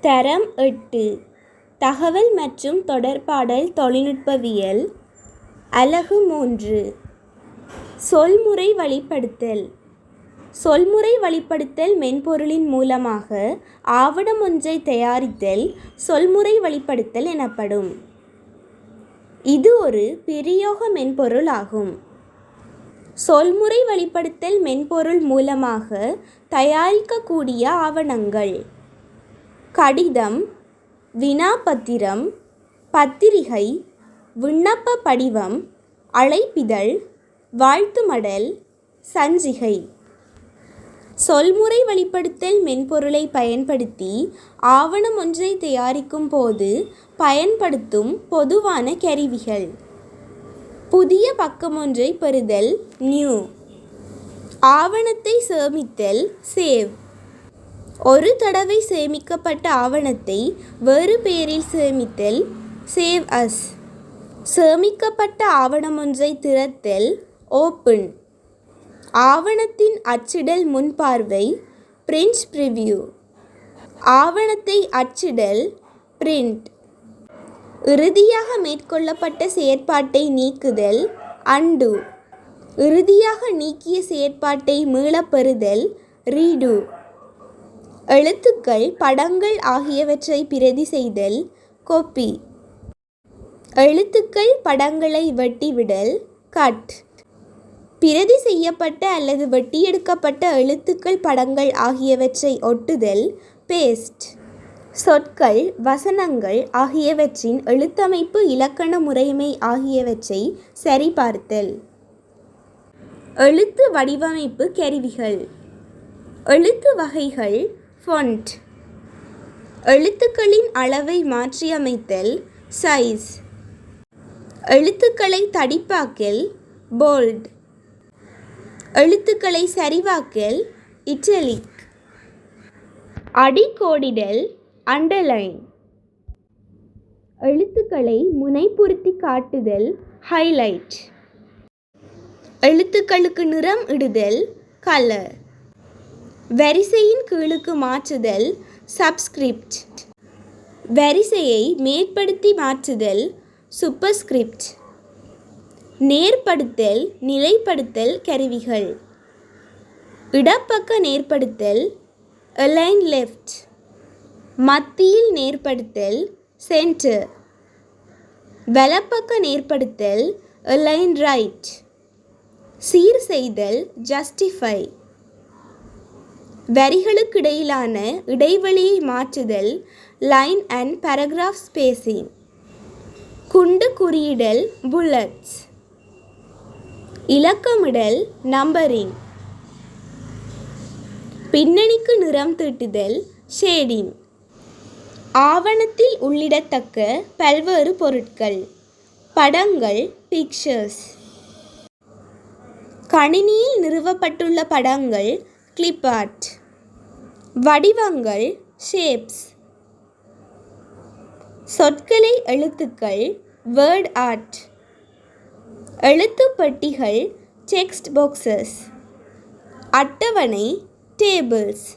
தரம் எட்டு. தகவல் மற்றும் தொடர்பாடல் தொழில்நுட்பவியல். அலகு மூன்று. சொல்முறை வழிப்படுத்தல். சொல்முறை வழிப்படுத்தல் மென்பொருளின் மூலமாக ஆவணம் ஒன்றை தயாரித்தல் சொல்முறை வழிப்படுத்தல் எனப்படும். இது ஒரு பிரயோக மென்பொருள் ஆகும். சொல்முறை வழிப்படுத்தல் மென்பொருள் மூலமாக தயாரிக்கக்கூடிய ஆவணங்கள். கடிதம் வினாபத்திரம் பத்திரிகை விண்ணப்ப படிவம் அழைப்பிதழ் வாழ்த்து மடல் சஞ்சிகை. சொல்முறை வழிப்படுத்தல் மென்பொருளை பயன்படுத்தி ஆவணம் ஒன்றை தயாரிக்கும் போது பயன்படுத்தும் பொதுவான கருவிகள். புதிய பக்கமொன்றை பெறுதல் நியூ. ஆவணத்தை சேமித்தல் சேவ். ஒரு தடவை சேமிக்கப்பட்ட ஆவணத்தை வேறு பெயரில் சேமித்தல் சேவ் அஸ் சேமிக்கப்பட்ட ஆவணமொன்றை திறத்தல் ஓப்பன் ஆவணத்தின் அச்சிடல் முன்பார்வை பிரிண்ட் ப்ரிவ்யூ ஆவணத்தை அச்சிடல் பிரிண்ட் இறுதியாக மேற்கொள்ளப்பட்ட செயற்பாட்டை நீக்குதல் அண்டு இறுதியாக நீக்கிய செயற்பாட்டை மீளப்பெறுதல் ரீடு எழுத்துக்கள் படங்கள் ஆகியவற்றை பிரதி செய்தல் கொப்பி. எழுத்துக்கள் படங்களை வெட்டிவிடல் கட். பிரதி செய்யப்பட்ட அல்லது வெட்டியெடுக்கப்பட்ட எழுத்துக்கள் படங்கள் ஆகியவற்றை ஒட்டுதல் பேஸ்ட். சொற்கள் வசனங்கள் ஆகியவற்றின் எழுத்தமைப்பு இலக்கண முறைமை ஆகியவற்றை சரிபார்த்தல். எழுத்து வடிவமைப்பு கருவிகள். எழுத்து வகைகள் ஃபொண்ட் எழுத்துக்களின் அளவை மாற்றியமைத்தல். சைஸ் எழுத்துக்களை தடிப்பாக்கல். போல்ட் எழுத்துக்களை சரிவாக்கல். இட்டலிக் அடிக்கோடிடல். அண்டர்லைன் எழுத்துக்களை முனைப்புறுத்தி காட்டுதல். ஹைலைட் எழுத்துக்களுக்கு நிறம் இடுதல். கலர் வரிசையின் கீழுக்கு மாற்றுதல் சப்ஸ்கிரிப்ட் வரிசையை மேற்படுத்தி மாற்றுதல் சூப்பர்ஸ்கிரிப்ட் நேர்படுத்தல் நிலைப்படுத்தல் கருவிகள். இடப்பக்க நேர்படுத்தல் அலைன் லெஃப்ட் மத்தியில் நேர்படுத்தல் சென்டர் வலப்பக்க நேர்படுத்தல் அலைன் ரைட் சீர் செய்தல் ஜஸ்டிஃபை வரிகளுக்கிடையிலான இடைவெளியை மாற்றுதல் லைன் அண்ட் பேராகிராஃப் ஸ்பேசிங் குண்டு குறியிடல் புல்லட்ஸ் இலக்கமிடல் நம்பரிங் பின்னணிக்கு நிறம் தீட்டுதல் ஷேடிங் ஆவணத்தில் உள்ளிடத்தக்க பல்வேறு பொருட்கள். படங்கள் பிக்சர்ஸ் கணினியில் நிறுவப்பட்டுள்ள படங்கள் கிளிப் ஆர்ட் வடிவங்கள் ஷேப்ஸ் சொற்களை எழுத்துக்கள் வேர்ட் ஆர்ட் எழுத்துப்பட்டிகள் டெக்ஸ்ட் பாக்ஸஸ் அட்டவணை டேபிள்ஸ்